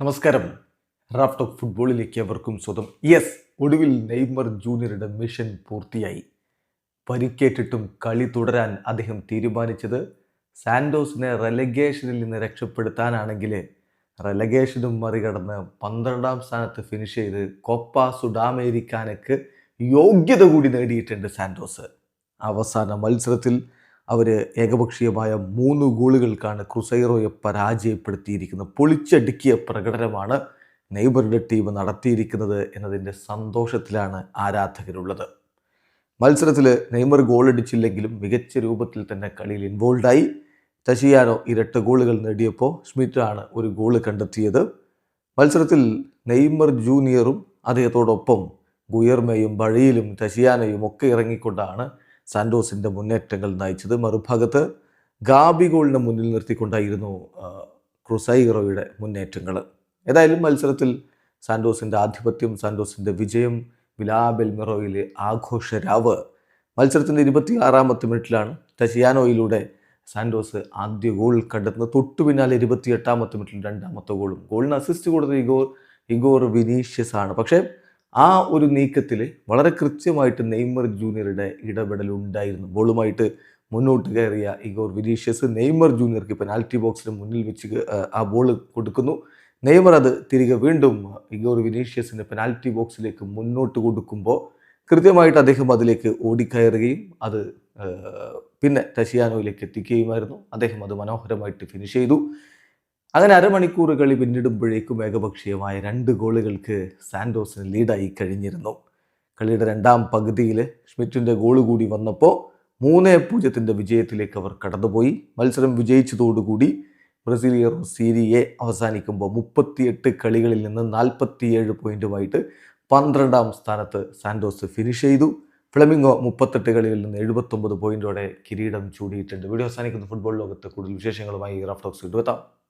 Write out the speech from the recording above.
നമസ്കാരം. റാഫ്റ്റ് ഓഫ് ഫുട്ബോളിലേക്ക് അവർക്കും സ്വതം യെസ് ഒടുവിൽ നെയ്മർ ജൂനിയറുടെ മിഷൻ പൂർത്തിയായി. പരിക്കേറ്റിട്ടും കളി തുടരാൻ അദ്ദേഹം തീരുമാനിച്ചത് സാൻഡോസിനെ റെലഗേഷനിൽ നിന്ന് രക്ഷപ്പെടുത്താനാണെങ്കിൽ റെലഗേഷനും മറികടന്ന് പന്ത്രണ്ടാം സ്ഥാനത്ത് ഫിനിഷ് ചെയ്ത് കൊപ്പ സുഡാമേരിക്കാനക്ക് യോഗ്യത കൂടി നേടിയിട്ടുണ്ട് സാൻഡോസ്. അവസാന മത്സരത്തിൽ അവർ ഏകപക്ഷീയമായ മൂന്ന് ഗോളുകൾക്കാണ് ക്രുസൈറോയെ പരാജയപ്പെടുത്തിയിരിക്കുന്നത്. പൊളിച്ചടുക്കിയ പ്രകടനമാണ് നെയ്ബറുടെ ടീം നടത്തിയിരിക്കുന്നത് എന്നതിന്റെ സന്തോഷത്തിലാണ് ആരാധകരുള്ളത്. മത്സരത്തിൽ നെയ്മർ ഗോളടിച്ചില്ലെങ്കിലും മികച്ച രൂപത്തിൽ തന്നെ കളിയിൽ ഇൻവോൾവായി തശിയാനോ ഇരട്ട ഗോളുകൾ നേടിയപ്പോൾ സ്മിറ്റാണ് ഒരു ഗോൾ കണ്ടെത്തിയത്. മത്സരത്തിൽ നെയ്മർ ജൂനിയറും അദ്ദേഹത്തോടൊപ്പം ഗുയർമയും ബഴിയിലും തശിയാനയും ഒക്കെ ഇറങ്ങിക്കൊണ്ടാണ് സാൻഡോസിന്റെ മുന്നേറ്റങ്ങൾ നയിച്ചത് മറുഭാഗത്ത് ഗാബി ഗോളിനെ മുന്നിൽ നിർത്തിക്കൊണ്ടായിരുന്നു ക്രുസൈറോയുടെ മുന്നേറ്റങ്ങൾ ഏതായാലും മത്സരത്തിൽ സാൻഡോസിന്റെ ആധിപത്യം സാൻഡോസിന്റെ വിജയം വിലാബെൽമിറോയിലെ ആഘോഷരാവ്. മത്സരത്തിന്റെ ഇരുപത്തി ആറാമത്തെ മിനിറ്റിലാണ് ടസിയാനോയിലൂടെ സാൻഡോസ് ആദ്യ ഗോൾ കണ്ടെത്തുന്നത്. തൊട്ടു പിന്നാലെ ഇരുപത്തി എട്ടാമത്തെ മിനിറ്റിൽ രണ്ടാമത്തെ ഗോളും. ഗോളിന് അസിസ്റ്റ് കൊടുത്തത് ഇഗോർ ഇഗോർ വിനീഷ്യസ് ആണ് പക്ഷേ ആ ഒരു നീക്കത്തിൽ വളരെ കൃത്യമായിട്ട് നെയ്മർ ജൂനിയറുടെ ഇടപെടൽ ഉണ്ടായിരുന്നു. ബോളുമായിട്ട് മുന്നോട്ട് കയറിയ ഇഗോർ വിനീഷ്യസ് നെയ്മർ ജൂനിയർക്ക് പെനാൽറ്റി ബോക്സിന് മുന്നിൽ വെച്ച് ആ, ബോൾ കൊടുക്കുന്നു. നെയ്മർ അത് തിരികെ വീണ്ടും ഇഗോർ വിനീഷ്യസിന് പെനാൽറ്റി ബോക്സിലേക്ക് മുന്നോട്ട് കൊടുക്കുമ്പോൾ കൃത്യമായിട്ട് അദ്ദേഹം അതിലേക്ക് ഓടിക്കയറുകയും അത് പിന്നെ ടഷിയാനോയിലേക്ക് എത്തിക്കുകയുമായിരുന്നു. അദ്ദേഹം അത് മനോഹരമായിട്ട് ഫിനിഷ് ചെയ്തു. അങ്ങനെ അരമണിക്കൂർ കളി പിന്നിടുമ്പോഴേക്കും ഏകപക്ഷീയമായ രണ്ട് ഗോളുകൾക്ക് സാൻഡോസിന് ലീഡായി കഴിഞ്ഞിരുന്നു. കളിയുടെ രണ്ടാം പകുതിയിൽ ഷ്മിറ്റിന്റെ ഗോൾ കൂടി വന്നപ്പോൾ മൂന്ന് പൂജ്യത്തിന്റെ വിജയത്തിലേക്ക് അവർ കടന്നുപോയി. മത്സരം വിജയിച്ചതോടുകൂടി ബ്രസീലിയർ സീരിയെ അവസാനിക്കുമ്പോൾ മുപ്പത്തിയെട്ട് കളികളിൽ നിന്ന് നാൽപ്പത്തിയേഴ് പോയിന്റുമായിട്ട് പന്ത്രണ്ടാം സ്ഥാനത്ത് സാൻഡോസ് ഫിനിഷ് ചെയ്തു. ഫ്ലെമിംഗോ മുപ്പത്തെട്ട് കളികളിൽ നിന്ന് എഴുപത്തൊമ്പത് പോയിന്റോടെ കിരീടം ചൂടിയിട്ടുണ്ട്. വീഡിയോ അവസാനിക്കുന്ന. ഫുട്ബോൾ ലോകത്ത് കൂടുതൽ വിശേഷങ്ങളുമായി റഫ്റ്റോക്സ് എത്താം.